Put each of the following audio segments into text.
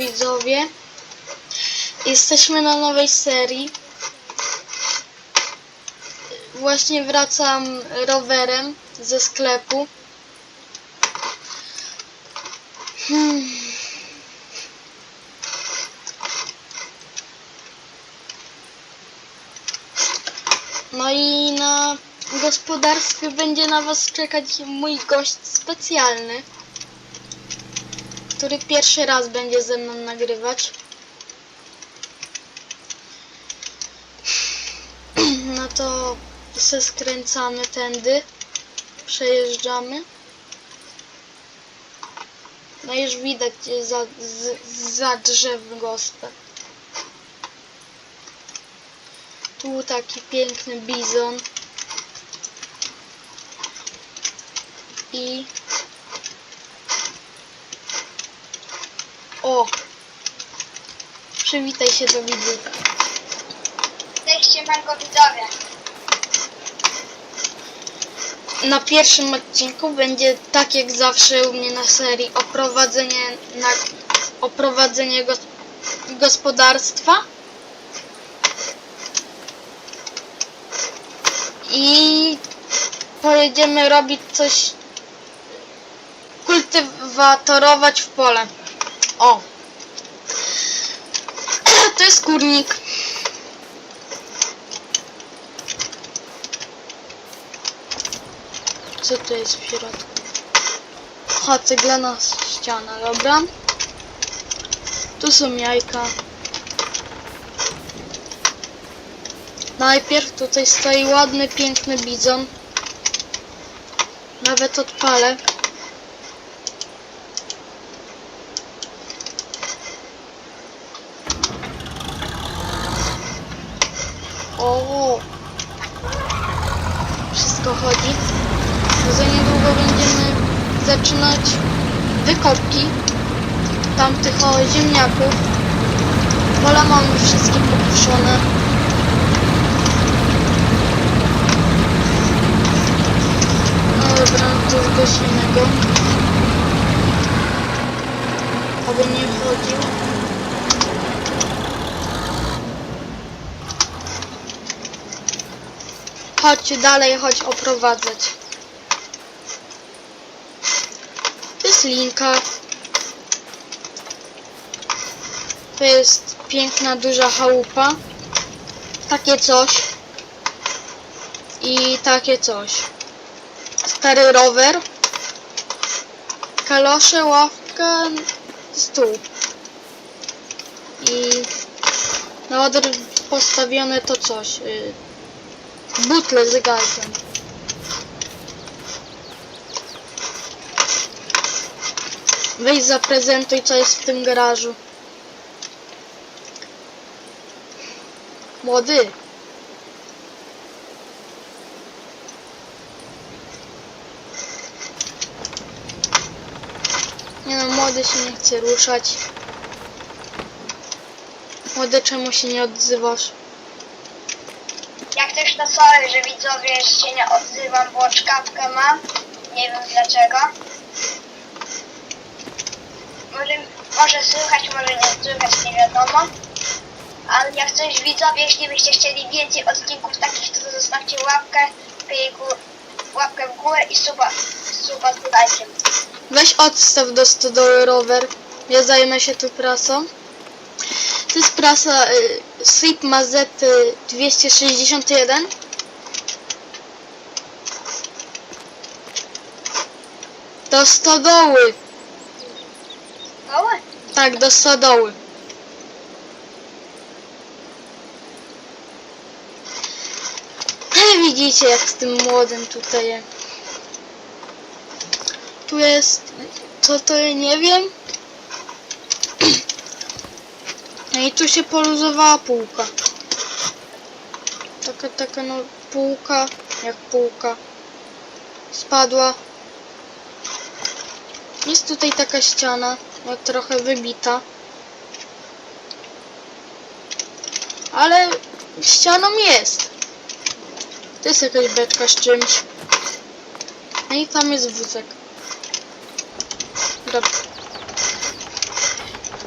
widzowie. Jesteśmy na nowej serii. Właśnie wracam rowerem ze sklepu. Hmm. No i na gospodarstwie będzie na Was czekać mój gość specjalny, który pierwszy raz będzie ze mną nagrywać. No to se skręcamy tędy, przejeżdżamy. No już widać za, z, za drzew gospę. Tu taki piękny bizon. I... O! Przywitaj się do widzów. Cześć, mango widzowie. Na pierwszym odcinku będzie tak jak zawsze u mnie na serii oprowadzenie na oprowadzenie gos, gospodarstwa. I pojedziemy robić coś kultywatorować w pole. O. To jest kurnik. Co to jest w środku? Ha, ceglana ściana, dobra. Tu są jajka. Najpierw tutaj stoi ładny, piękny bizon. Nawet odpalę. O, wszystko chodzi. Bo za niedługo będziemy zaczynać wykopki tamtych o ziemniaków. Pola mamy wszystkie pokuszone. No dobra, to zgasimy go. Aby nie chodził. Chodźcie dalej, chodź oprowadzać. To jest linka. To jest piękna, duża chałupa. Takie coś. I takie coś. Stary rower. Kalosze, ławka, stół. I na odr postawione to coś. y, Butle z gazem. Weź zaprezentuj, co jest w tym garażu. Młody. Nie no, młody się nie chce ruszać. Młody, czemu się nie odzywasz? Jak też to sorry, że widzowie się nie odzywam, bo czkawkę mam. Nie wiem dlaczego. Może, może słychać, może nie słychać, nie wiadomo. Ale jak coś widzowie, jeśli byście chcieli więcej odcinków takich, to zostawcie łapkę, łapkę w górę i suba, suba z lajkiem. Weź odstaw do stodoły rower. Ja zajmę się tu prasą. To jest prasa y, y, 261. Do stodoły. Tak, do stodoły. Widzicie jak z tym młodym tutaj. Tu jest. Co to nie wiem. No i tu się poluzowała półka. Taka, taka no półka, jak półka. Spadła. Jest tutaj taka ściana, no, trochę wybita. Ale ścianą jest. To jest jakaś beczka z czymś. No i tam jest wózek. Dobra.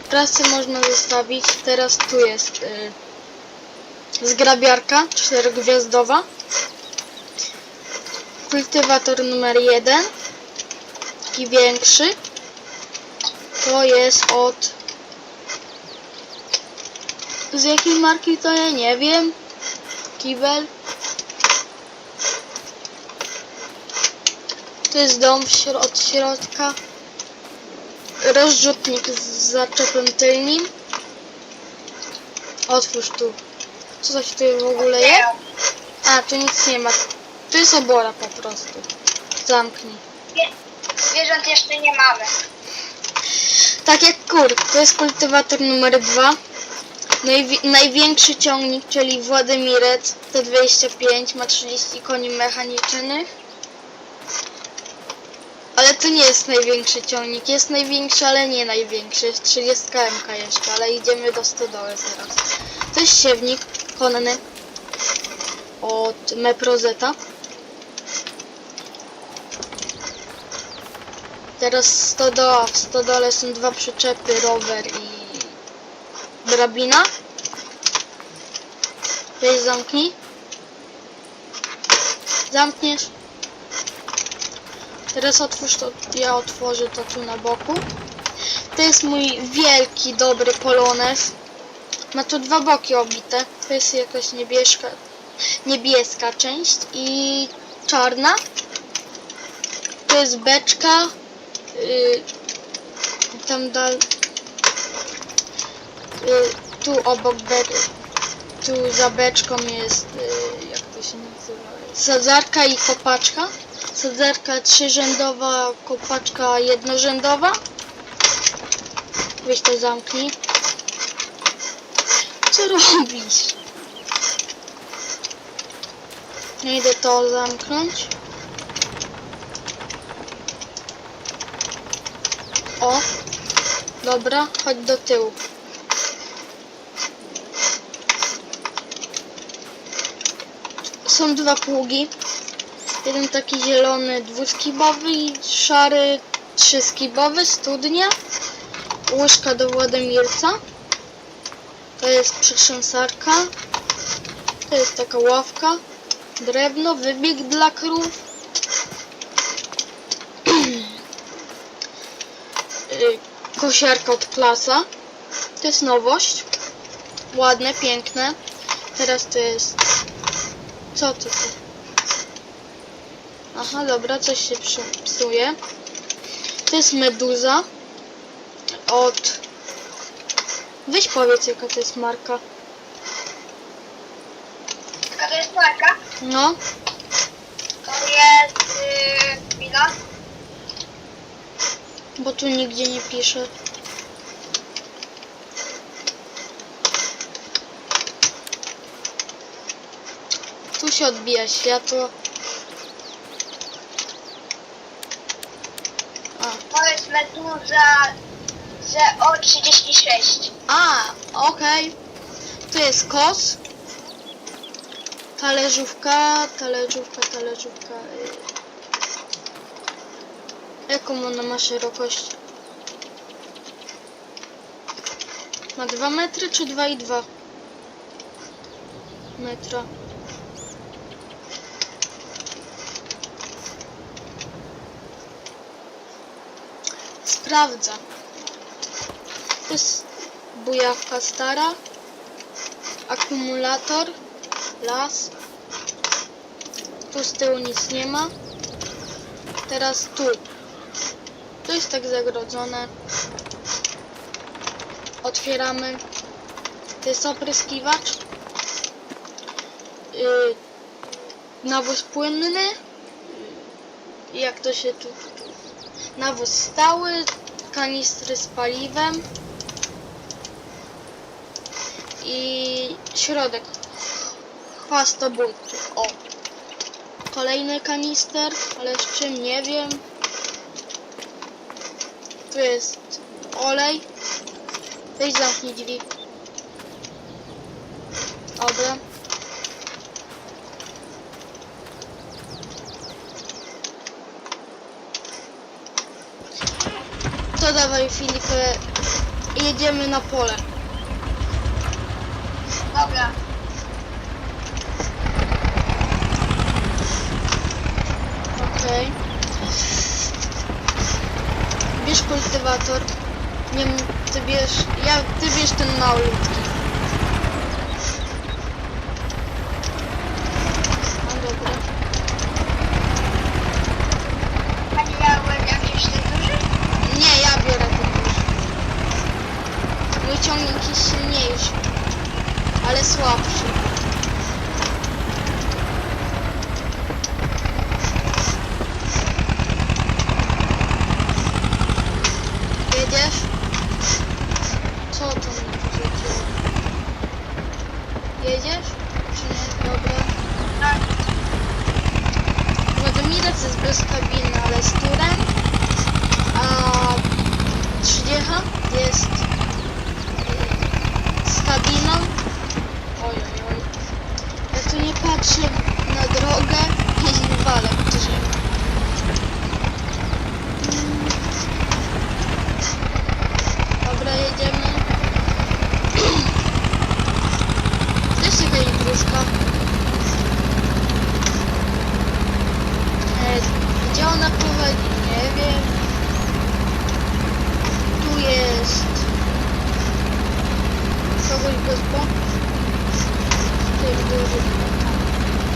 Prasę można zostawić. Teraz tu jest y, zgrabiarka czterogwiazdowa. Kultywator numer jeden. Taki większy. To jest od... Z jakiej marki to ja nie wiem. Kibel. To jest dom od środka. Rozrzutnik z zaczepem tylnym. Otwórz tu. Co coś tu w ogóle jest? A, tu nic nie ma. Tu jest obora po prostu. Zamknij. Zwierząt jeszcze nie mamy. Tak jak kur. To jest kultywator numer 2. Najwi- największy ciągnik, czyli Władimirec T25 ma 30 koni mechanicznych. Ale to nie jest największy ciągnik. Jest największy, ale nie największy. Jest 30 MK jeszcze, ale idziemy do stodoły zaraz. To jest siewnik konny od Meprozeta. Teraz stodoła. W stodole są dwa przyczepy, rower i drabina. Weź zamknij. Zamkniesz. Teraz otwórz to. Ja otworzę to tu na boku. To jest mój wielki, dobry polones. Ma tu dwa boki obite. To jest jakaś niebieska, niebieska część i czarna. To jest beczka. Yy, tam dal. Yy, tu obok be... tu za beczką jest. Yy, jak to się nazywa? Sadzarka i kopaczka. Sadzarka trzyrzędowa, kopaczka jednorzędowa. Weź to zamknij. Co robisz? Ja idę to zamknąć. O, dobra, chodź do tyłu. Są dwa pługi. Jeden taki zielony dwuskibowy i szary trzyskibowy, studnia. Łyżka do Władimirca. To jest przetrzęsarka. To jest taka ławka. Drewno, wybieg dla krów. Kosiarka od klasa. To jest nowość. Ładne, piękne. Teraz to jest... Co to tu? Aha, dobra, coś się psu- psuje. To jest meduza. Od... Weź powiedz jaka to jest marka. A to jest marka? No, To jest... Yy, chwila. Bo tu nigdzie nie pisze. Tu się odbija światło. A, To jest meduza ZO36. A, okej. Tu jest kos. Talerzówka, talerzówka, talerzówka. Jaką ona ma szerokość? Ma 2 metry czy 2,2 metra? Sprawdza. To jest bujawka stara, akumulator, las. Tu z tyłu nic nie ma. Teraz tu. To jest tak zagrodzone. Otwieramy. To jest opryskiwacz. Yy, nawóz płynny. Jak to się tu... Nawóz stały, kanistry z paliwem i środek chwastobójczy. O! Kolejny kanister, ale z czym nie wiem. Tu jest olej. Weź zamknij drzwi. Dobra. To dawaj Filipie jedziemy na pole. Dobra. Okej. Bierz kultywator. Nie m- ty bierz. Ja, ty bierz ten malutki. No dobra. A nie miałem jakiś ten duży? Nie, ja biorę ten nóż. Mój ciągnik jest silniejszy. Ale słabszy. Jedziesz? Co to mi wrzuciło? Jedziesz? Czy nie? Dobra. Tak. Władomirec jest bezkabinny, ale z turem. A 30 jest z kabiną. Oj, oj, oj. Ja tu nie patrzę na drogę i walę w drzewo. Mm. Dobra, jedziemy. To jest jakaś gruszka. E, Gdzie ona prowadzi? Nie wiem. Tu jest kogoś gospo. Tu jest duży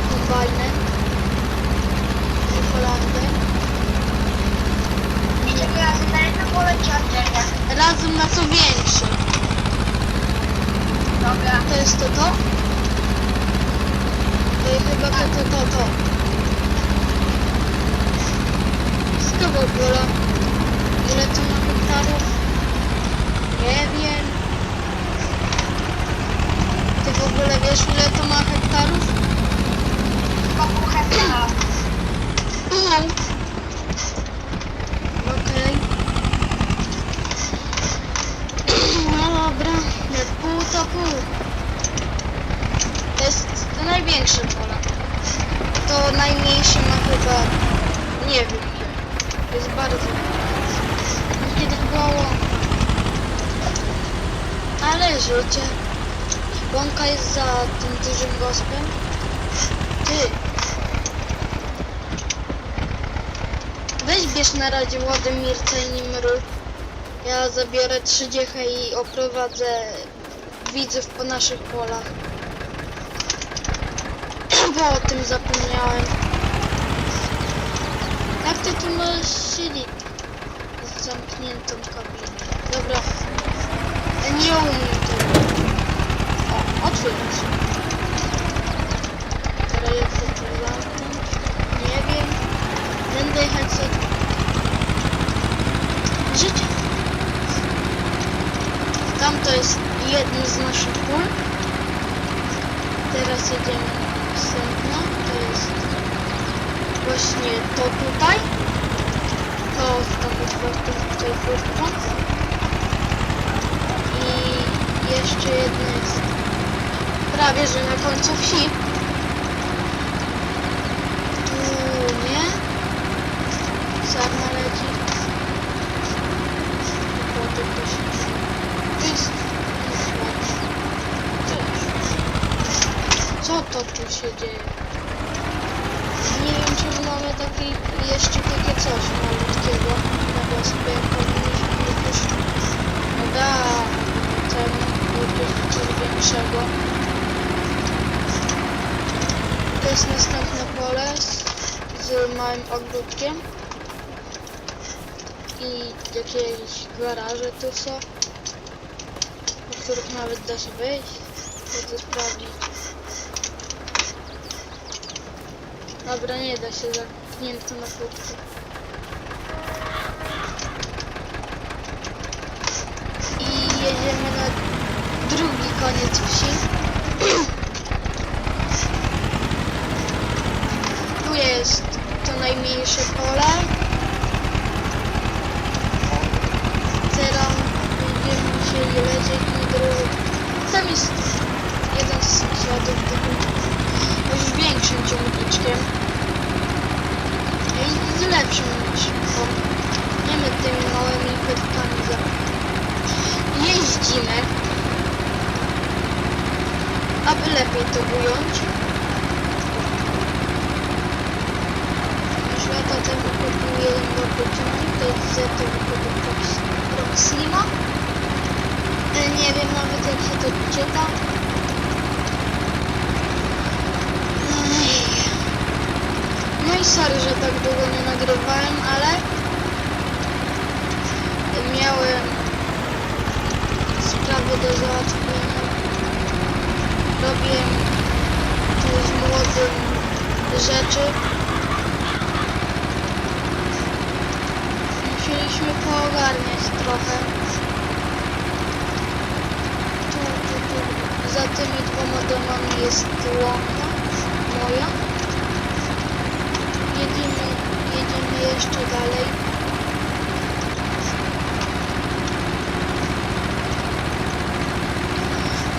kombajner. Holandę. I tego razem na jedno pole czy oddzielnie? Razem na co większe. Dobra. To jest to to? To jest chyba to to to to. Z kogo pola? Ile to ma hektarów? Nie wiem. Ty w ogóle wiesz ile to ma hektarów? Chyba pół hektara. Pół. Okej. No dobra, jak pół to pół. To jest to największe pole. To najmniejsze ma chyba, nie wiem. To jest bardzo. Kiedyś była łąka. Ale życie. Łąka jest za tym dużym gospem. Ty, Weź bierz na razie Władimirca i Nimru. Ja zabiorę trzy dziechę i oprowadzę widzów po naszych polach. Bo o tym zapomniałem. Ty tu możesz siedzieć z zamkniętą kabiną? Dobra. Ja nie umiem tego. O, otwórz. Teraz jak chcę to zamknąć? Nie wiem. Będę jechać sobie. Życie. Tam to jest jedno z naszych pól. Teraz jedziemy na. To jest właśnie to tutaj. To tam jest tutaj I jeszcze jedno jest prawie, że na końcu wsi. Tu nie. Sarna leci. Potem to się... To jest... Co to tu się dzieje? Nie wiem, czy my mamy taki, jeszcze takie coś malutkiego na wyspie, jak powinniśmy już... No da, ten byłby coś większego. To jest następne pole z, z małym ogródkiem i jakieś garaże tu są, do których nawet da się wejść. Chcę sprawdzić. Dobra, nie da się zamknięto na furtkę. I jedziemy na drugi koniec wsi. Tu jest to najmniejsze pole. Teraz będziemy musieli lecieć na drugą. Tam jest jeden z sąsiadów, takim już większym ciągniczkiem. I z lepszym niż bo nie my tymi małymi pytkami za... Jeździ zetowego Proxima. E, Nie wiem nawet jak się to czyta. Ej. No i sorry, że tak długo nie nagrywałem, ale miałem sprawy do załatwienia. Robiłem tu z młodym rzeczy. Musieliśmy poogarniać trochę. Tu, tu, tu. Za tymi dwoma domami jest łąka moja. Jedziemy, jedziemy jeszcze dalej.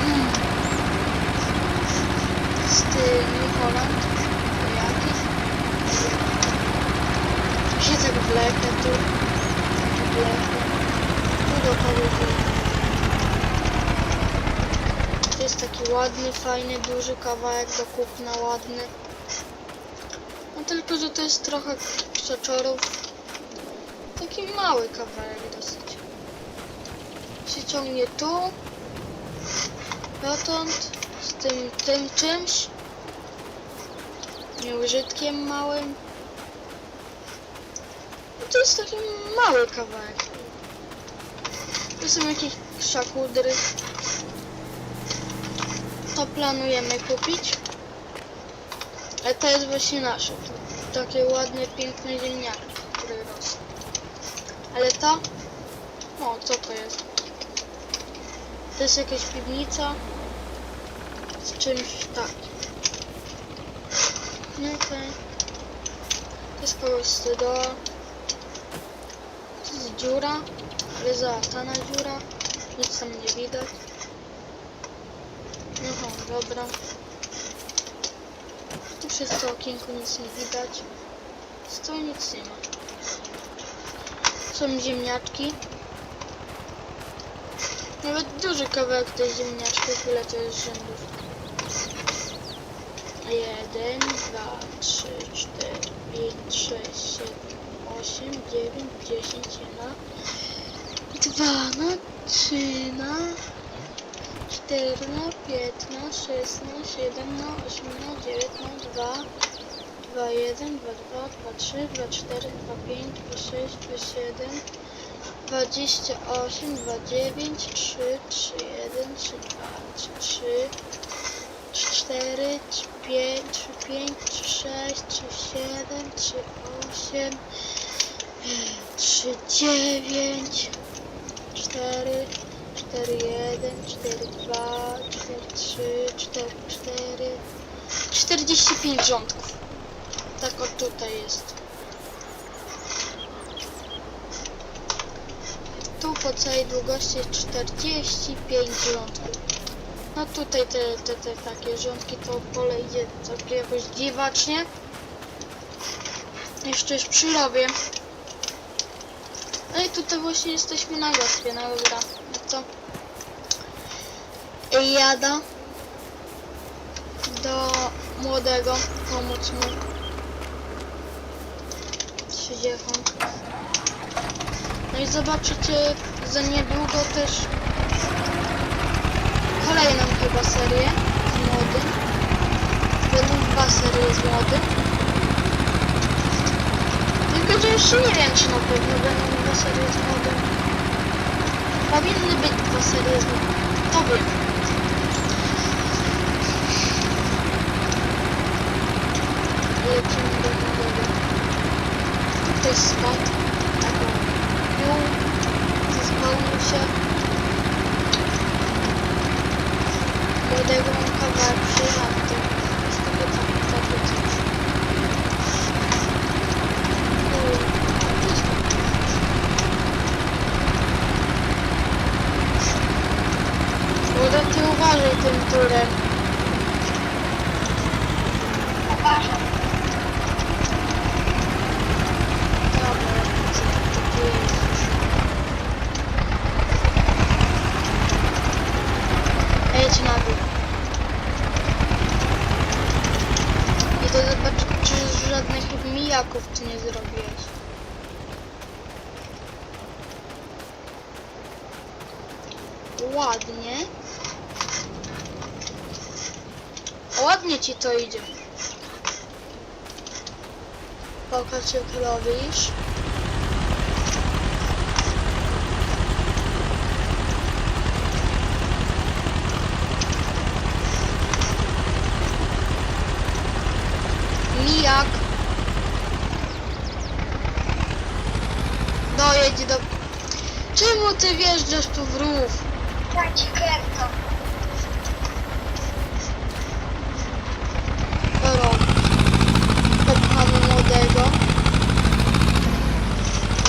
Mm. Z tym Holland. Jakiś. To jest taki ładny, fajny, duży kawałek do kupna, ładny. No tylko, że to jest trochę krzaczorów. Taki mały kawałek dosyć. Się ciągnie tu. Dotąd. Z tym, tym czymś. Nieużytkiem małym. No to jest taki mały kawałek. To są jakieś szakudry. To planujemy kupić. Ale to jest właśnie nasze. Takie ładne, piękne ziemniaki, które rosną. Ale to? O, co to jest? To jest jakaś piwnica z czymś takim. No okej. To jest kogoś stodoła. To dziura, ale załatana dziura. Nic tam nie widać. No dobra. Tu przez to okienko nic nie widać. Z tyłu nic nie ma. Są ziemniaczki. Nawet duży kawałek tej ziemniaczków, to jest rzędów. Jeden, dwa, trzy, cztery, pięć, sześć, siedem, osiem, dziewięć, dziesięć, jedna, dwa, no, trzy, no, cztery, no, piętna, szesna, siedem, no, osiem, dziewięć, dwa, dwa, jeden, dwa, dwa, dwa, trzy, dwa, cztery, dwa, pięć, dwa, sześć, dwa, siedem, dwadzieścia osiem, dwa, dziewięć, trzy, trzy, jeden, trzy, dwa, trzy, trzy, trzy, cztery, trzy, pięć, trzy, pięć, trzy, sześć, trzy, siedem, trzy, osiem, trzy, dziewięć, cztery, cztery, jeden, cztery, dwa, cztery, trzy, cztery, cztery, czterdzieści pięć rządków. Tak o tutaj jest. Tu po całej długości jest 45 rządków. No tutaj te, te, te takie rządki, to pole idzie takie jakoś dziwacznie. Jeszcze już przyrobię. Tutaj właśnie jesteśmy na gospie, no dobra. Co? Jada do młodego pomóc mu. Trzydziechą. No i zobaczycie za niedługo też kolejną chyba serię z młodym. Będą dwa serie z młodym. Tylko, że jeszcze nie wiem, czy na pewno będą dwa serie z młodym. Powinny być dwa serie z młodym. To wiem. Lecimy do młodego. Tu ktoś spadł. Taką dół. Zespałnił się. Młodego mam kawałek przyjechał. Z tego tak, takie coś. Uj, to jest Młoda, ty uważaj tym turem. Uważam. Dobra, co to tu jest? Jedź na dół. I to zobacz, czy żadnych mijaków ty nie zrobiłeś. Ładnie. Ładnie ci to idzie. Pokaż jak robisz. Mijak. Dojedź do... Czemu ty wjeżdżasz tu w rów? Tak ci kręcą. Rok. Popchamy młodego.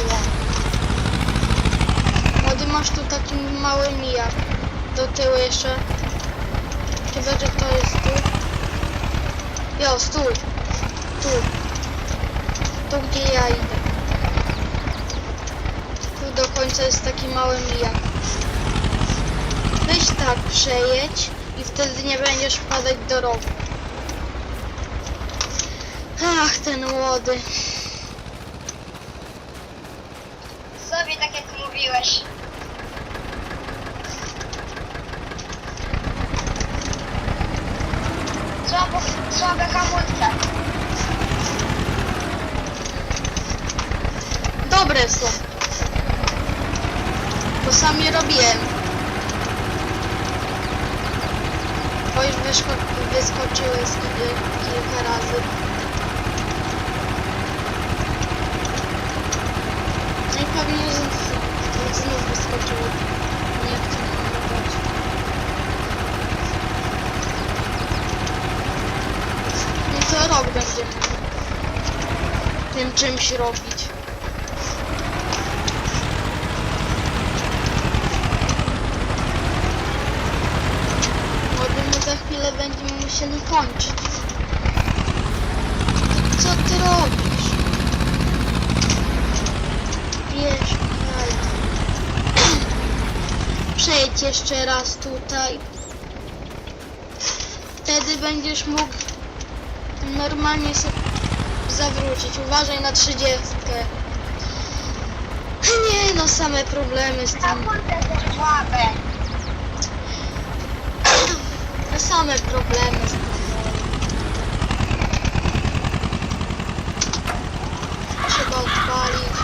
Ła. Młody masz tu taki mały mijak. Do tyłu jeszcze. Chyba, że to jest tu. Jo, stój. Tu. Tu gdzie ja idę. Tu do końca jest taki mały mijak. Weź tak przejedź i wtedy nie będziesz wpadać do rowu. Ach, ten młody. Sobie tak jak mówiłeś. Słabe hamulce. Dobre są. To sami robiłem. Bo już wyszko- wyskoczyły z ki- kilka razy. No i pewnie znów wyskoczyły. Nie chcę nagrywać. No i co rok będziemy tym czymś robić. Młody, my za chwilę będziemy musieli kończyć. Co ty robisz? Wiesz. Przejdź jeszcze raz tutaj. Wtedy będziesz mógł normalnie sobie zawrócić. Uważaj na trzydziestkę. Nie no, same problemy z tym. Te same problemy z tym. Trzeba odpalić.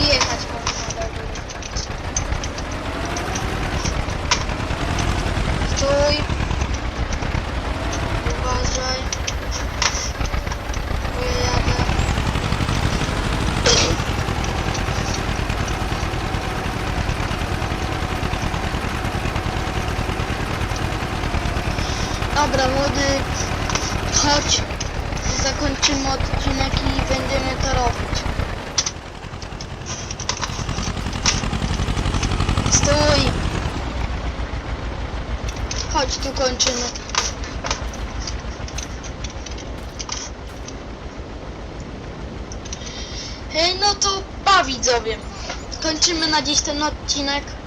I jechać można do góry. Stój. Uważaj. Bo ja jadę. Dobra, młody, chodź, zakończymy odcinek i będziemy to robić. Stój! Chodź, tu kończymy. Hej, no to pa widzowie. Kończymy na dziś ten odcinek.